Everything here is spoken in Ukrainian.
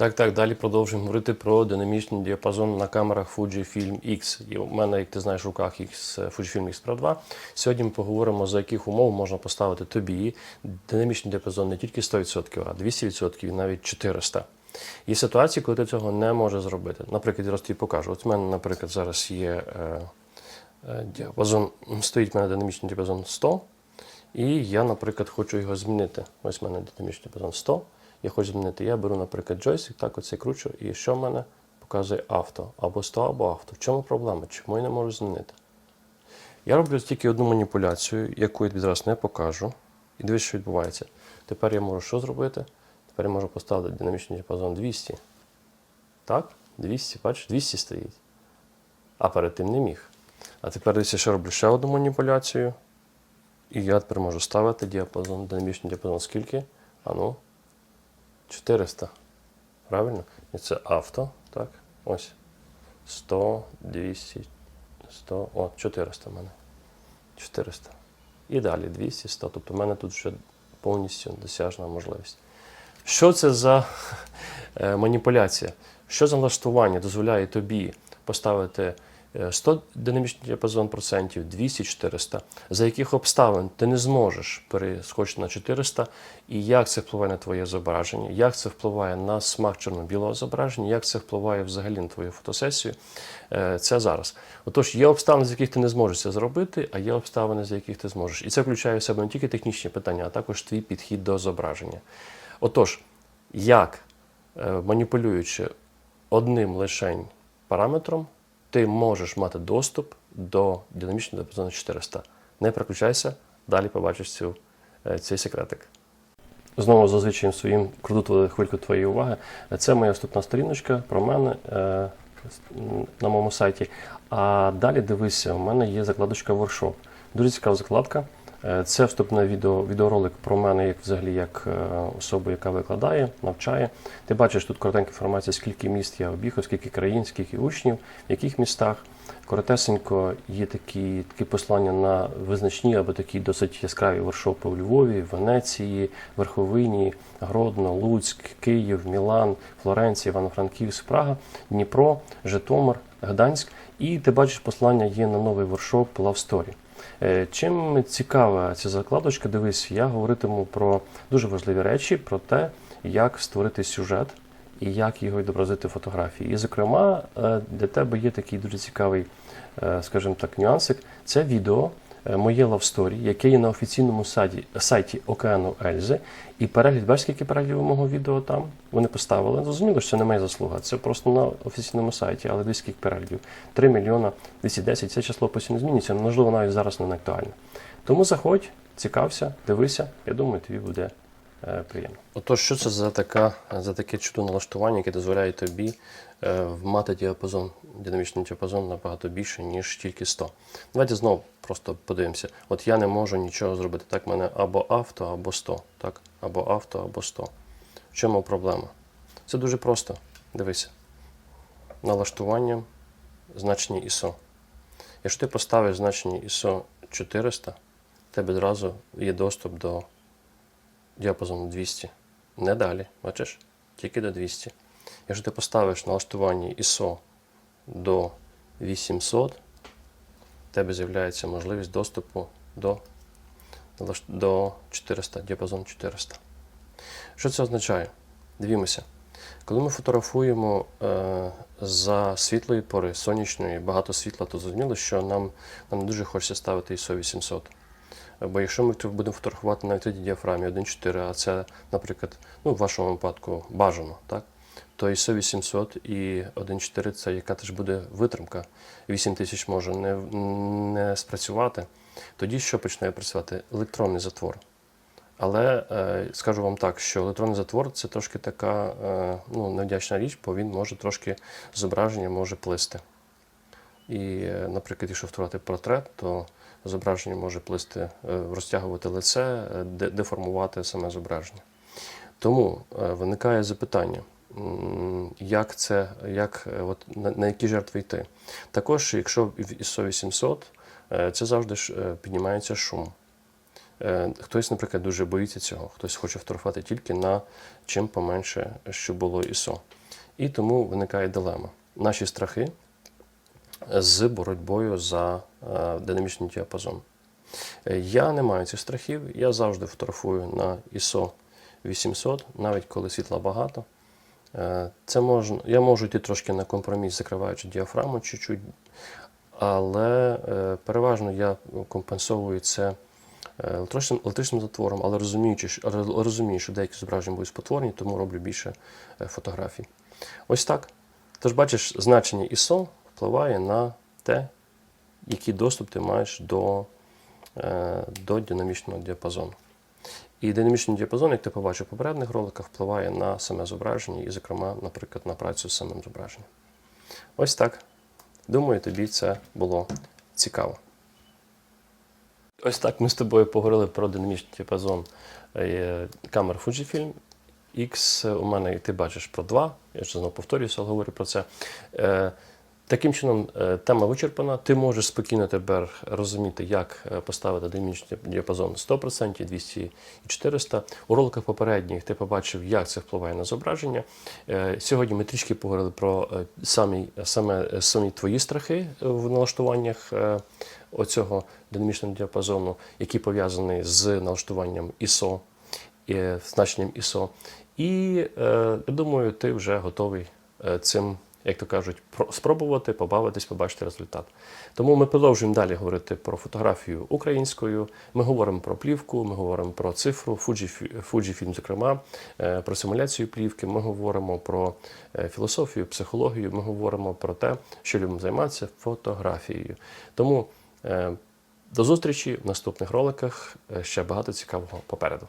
Так, так, далі продовжуємо говорити про динамічний діапазон на камерах Fujifilm X. І у мене, як ти знаєш, в руках X, Fujifilm X Pro 2. Сьогодні ми поговоримо, за яких умов можна поставити тобі динамічний діапазон не тільки 100%, а 200% і навіть 400%. Є ситуації, коли ти цього не можеш зробити. Наприклад, я тобі покажу. От у мене, наприклад, зараз є е, е, діапазон, стоїть в мене динамічний діапазон 100, і я, наприклад, хочу його змінити. Ось в мене динамічний діапазон 100. Я хочу змінити. Я беру, наприклад, джойстик, так оце кручу, і що в мене показує авто, або 100, або авто. В чому проблема? Чому я не можу змінити? Я роблю тільки одну маніпуляцію, яку я зараз не покажу. І дивись, що відбувається. Тепер я можу що зробити? Тепер я можу поставити динамічний діапазон 200. Так? 200, бачиш, 200 стоїть. А перед тим не міг. А тепер дивіться, що роблю ще одну маніпуляцію. І я тепер можу ставити діапазон, динамічний діапазон скільки? А ну, 400. Правильно? І це авто. Так. Ось. 100, 200, 100. О, 400 в мене. 400. І далі 200, 100. Тобто в мене тут вже повністю досяжна можливість. Що це за е, маніпуляція? Що за налаштування дозволяє тобі поставити 100 динамічний діапазон процентів, 200, 400, за яких обставин ти не зможеш перескочити на 400, і як це впливає на твоє зображення, як це впливає на смак чорно-білого зображення, як це впливає взагалі на твою фотосесію, Е, це зараз. Отож, є обставини, з яких ти не зможеш це зробити, а є обставини, з яких ти зможеш. І це включає в себе не тільки технічні питання, а також твій підхід до зображення. Отож, як е, маніпулюючи одним лишень параметром, ти можеш мати доступ до динамічного діапазону 400. Не переключайся, далі побачиш цю, е, цей секретик. Знову зазвичай своїм круту хвильку твоєї уваги. Це моя вступна сторіночка про мене е, на моєму сайті. А далі дивися, у мене є закладочка Workshop. Дуже цікава закладка. Е, Це вступне відео, відеоролик про мене, як взагалі як е, особу, яка викладає, навчає. Ти бачиш тут коротенька інформація, скільки міст я об'їхав, скільки країн, скільки учнів, в яких містах. Коротесенько є такі, такі послання на визначні або такі досить яскраві воршопи у Львові, Венеції, Верховині, Гродно, Луцьк, Київ, Мілан, Флоренція, Івано-Франківськ, Прага, Дніпро, Житомир, Гданськ. І ти бачиш, послання є на новий воршоп Love Story. Е, Чим цікава ця закладочка, дивись, я говоритиму про дуже важливі речі, про те, як створити сюжет і як його відобразити в фотографії. І, зокрема, е, для тебе є такий дуже цікавий, е, скажімо так, нюансик. Це відео моє Love Story, яке є на офіційному сайті, сайті Океану Ельзи. І перегляд, бачиш, скільки мого відео там вони поставили. Зрозуміло, що це не моя заслуга. Це просто на офіційному сайті, але десь скільки переглядів. 3 мільйона 210. Це число постійно змінюється, можливо, навіть зараз не актуальне. Тому заходь, цікався, дивися. Я думаю, тобі буде е, приємно. Отож, що це за, така, за таке чудо налаштування, яке дозволяє тобі е, мати діапазон, динамічний діапазон набагато більше, ніж тільки 100. Давайте знову просто подивимося. От я не можу нічого зробити. Так, в мене або авто, або 100. Так? Або авто, або 100. В чому проблема? Це дуже просто. Дивися. Налаштування значення ISO. Якщо ти поставиш значення ISO 400, в тебе одразу є доступ до діапазону 200. Не далі, бачиш? Тільки до 200. Якщо ти поставиш налаштування ISO до 800, тебе з'являється можливість доступу до, до 400, діапазон 400. Що це означає? Дивімося. Коли ми фотографуємо е, за світлої пори, сонячної, багато світла, то зрозуміло, що нам, нам не дуже хочеться ставити ISO 800. Бо якщо ми будемо фотографувати на відкритій діафрамі 1.4, а це, наприклад, ну, в вашому випадку бажано, так? То ISO 800 і 1.4 це яка теж буде витримка. 8000 може не, не спрацювати. Тоді що почне працювати? Електронний затвор. Але е, скажу вам так, що електронний затвор це трошки така е, ну, невдячна річ, бо він може трошки зображення може плисти. І, е, наприклад, якщо фотографувати портрет, то зображення може плисти, е, розтягувати лице, е, деформувати саме зображення. Тому виникає запитання, як це, як, е, от, на, на які жертви йти. Також, якщо в ISO 800, е, це завжди е, піднімається шум. Хтось, наприклад, дуже боїться цього, хтось хоче фотографувати тільки на чим поменше, щоб було ISO. І тому виникає дилема. Наші страхи з боротьбою за динамічний діапазон. Я не маю цих страхів, я завжди фотографую на ISO 800, навіть коли світла багато. Е, Це можна, я можу йти трошки на компроміс, закриваючи діафраму чуть-чуть, але е, переважно я компенсовую це е, електричним, електричним затвором, але розуміючи, що- розумію, що деякі зображення будуть спотворені, тому роблю більше фотографій. Ось так. Тож бачиш, значення ISO впливає на те, який доступ ти маєш до, до динамічного діапазону. І динамічний діапазон, як ти побачив в попередніх роликах, впливає на саме зображення і, зокрема, наприклад, на працю з самим зображенням. Ось так. Думаю, тобі це було цікаво. Ось так ми з тобою поговорили про динамічний діапазон е, камер Fujifilm X. У мене, і ти бачиш, про два. Я вже знову повторююся, говорю про це. Таким чином, е, тема вичерпана. Ти можеш спокійно тепер розуміти, як е, поставити динамічний діапазон 100%, 200 і 400. У роликах попередніх ти побачив, як це впливає на зображення. Е, Сьогодні ми трішки поговорили про самі, саме самі твої страхи в налаштуваннях оцього динамічного діапазону, які пов'язані з налаштуванням ISO, значенням ISO. І думаю, ти вже готовий цим, як то кажуть, спробувати, побавитись, побачити результат. Тому ми продовжуємо далі говорити про фотографію українською. Ми говоримо про плівку, ми говоримо про цифру, Fujifilm, зокрема, е, про симуляцію плівки. Ми говоримо про е, філософію, психологію. Ми говоримо про те, що любимо займатися фотографією. Тому е, до зустрічі в наступних роликах. Ще багато цікавого попереду.